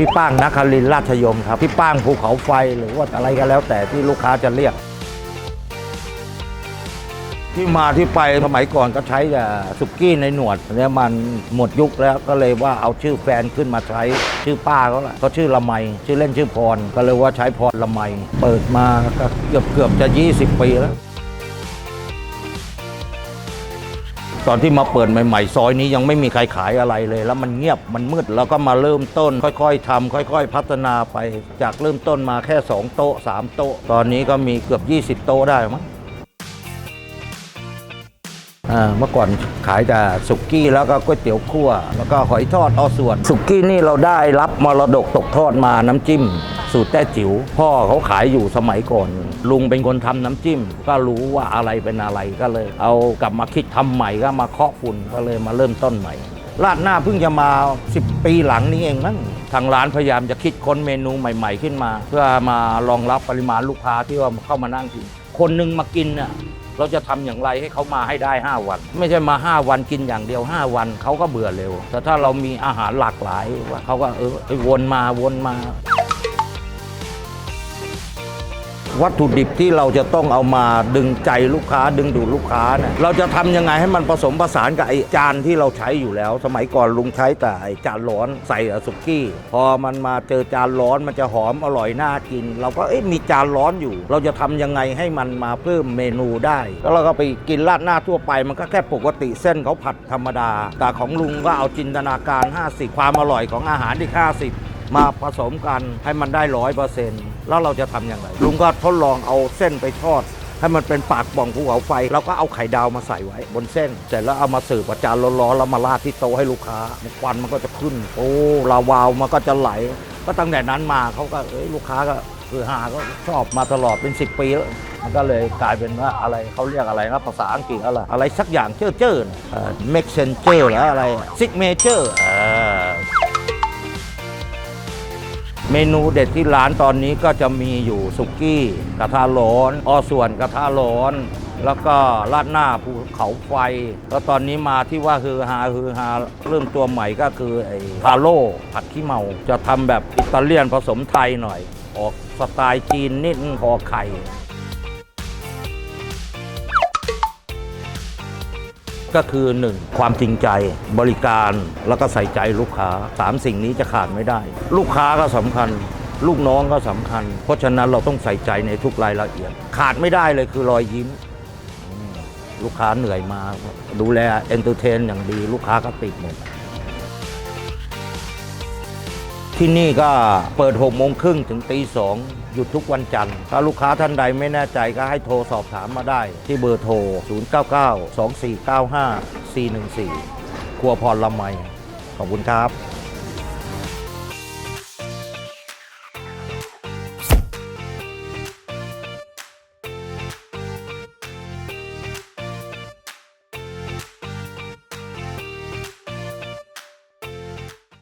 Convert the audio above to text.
พี่ป้างนักครินทร์ราชยมครับพี่ป้างภูเขาไฟหรือว่าอะไรก็แล้วแต่ที่ลูกค้าจะเรียก ที่มาที่ไปสมัยก่อนก็ใช้แต่สุกี้ในหนวดเนี่ยมันหมดยุคแล้วก็เลยว่าเอาชื่อแฟนขึ้นมาใช้ชื่อป้าเขาแหละเขาชื่อละไมชื่อเล่นชื่อพรก็เลยว่าใช้พรละไมเปิดมาก็เกือบเกือบจะ 20 ปีแล้ว ตอนที่มาเปิดใหม่ๆ ซอยนี้ยังไม่มีใครขายอะไรเลย แล้วมันเงียบมันมืดแล้วก็มาเริ่มต้น ค่อย ๆทำค่อย ๆ พัฒนาไป จากเริ่มต้นมาแค่ 2 โต๊ะ 3 โต๊ะ ตอนนี้ก็มีเกือบ 20 โต๊ะได้มั้ง เมื่อก่อนขายแต่สุกี้แล้วก็ก๋วยเตี๋ยวคั่ว แล้วก็หอยทอดออส่วน สุกี้นี่เราได้รับมรดกตกทอดมาน้ำจิ้ม สูตรแต้จิ๋วพ่อเขาขายอยู่สมัยก่อน ลุงเป็นคนทำน้ำจิ้ม ก็รู้ว่าอะไรเป็นอะไรก็เลย เอากลับมาคิดทำใหม่ก็มาเคาะฝุ่นก็เลยมาเริ่มต้นใหม่ราดหน้าเพิ่งจะมา 10 ปีหลังนี้เองมั้งทางร้านพยายามจะคิดค้นเมนูใหม่ ๆ ขึ้นมา เพื่อมารองรับปริมาณลูกค้าที่ว่าเข้ามานั่งกินคนหนึงมากินน่ะ เราจะทำอย่างไรให้เขามาให้ได้ 5 วัน ไม่ใช่มา 5 วันกินอย่างเดียว 5 วันเขาก็เบื่อเร็ว แต่ถ้าเรามีอาหารหลากหลายว่าเขาก็เออวนมาวนมา วัตถุดิบที่เราจะต้องเอามาดึงใจลูกค้าดึงดูดลูกค้าเนี่ยเราจะทำยังไงให้มันผสมผสานกับไอ้จานที่เราใช้อยู่แล้ว สมัยก่อนลุงใช้แต่ไอ้จานร้อนใส่สุกี้ พอมันมาเจอจานร้อนมันจะหอมอร่อยน่ากิน เราก็เอ๊ะมีจานร้อนอยู่ เราจะทำยังไงให้มันมาเพิ่มเมนูได้ แล้วเราก็ไปกินราดหน้าทั่วไป มันก็แค่ปกติเส้นเขาผัดธรรมดา แต่ของลุงก็เอาจินตนาการ 50 ความอร่อยของอาหารที่50 มาผสมกันให้มันได้ร้อยเปอร์เซ็นต์แล้วเราจะทำอย่างไร ลุงก็ทดลองเอาเส้นไปทอด ให้มันเป็นปากป่องภูเขาไฟ แล้วก็เอาไข่ดาวมาใส่ไว้ บนเส้น เสร็จแล้วเอามาสืบประจานร้อนๆแล้วมาราดที่โต๊ะให้ลูกค้าควันมันก็จะขึ้น โอ้ลาวาวมันก็จะไหล ก็ตั้งแต่นั้นมาเขาก็เอ้ยลูกค้าก็คือหาก็ชอบมาตลอดเป็น 10 ปีแล้ว มันก็เลยกลายเป็นว่าอะไรเขาเรียกอะไรนะภาษาอังกฤษอะไรอะไรสักอย่างเจ้อเจ้อเม็กเซนเจอร์หรืออะไรซิกเมเจอร์ เมนูเด็ดที่ร้านตอนนี้ก็จะมีอยู่สุกี้กระทะร้อนออส่วนกระทะร้อน แล้วก็ราดหน้าภูเขาไฟ แล้วตอนนี้มาที่ว่าคือฮาคือฮาเริ่มตัวใหม่ก็คือไอ้ทาโร่ผัดขี้เมา จะทำแบบอิตาเลียนผสมไทยหน่อย ออกสไตล์จีนนิดห่อไข่ ก็คือ 1. ความจริงใจบริการแล้วก็ใส่ใจลูกค้าสามสิ่งนี้จะขาดไม่ได้ ลูกค้าก็สำคัญ ลูกน้องก็สำคัญ เพราะฉะนั้นเราต้องใส่ใจในทุกรายละเอียด ขาดไม่ได้เลยคือรอยยิ้มอืมลูกค้าเหนื่อยมา ดูแลเอนเตอร์เทนอย่างดี ลูกค้าก็ติดหมดที่นี่ก็เปิด6โมงครึ่งถึงตีสอง หยุดทุกวันจันทร์ ถ้าลูกค้าท่านใดไม่แน่ใจก็ให้โทรสอบถามมาได้ ที่เบอร์โทร 099 2495 414 ครัวพรละไมขอบคุณครับ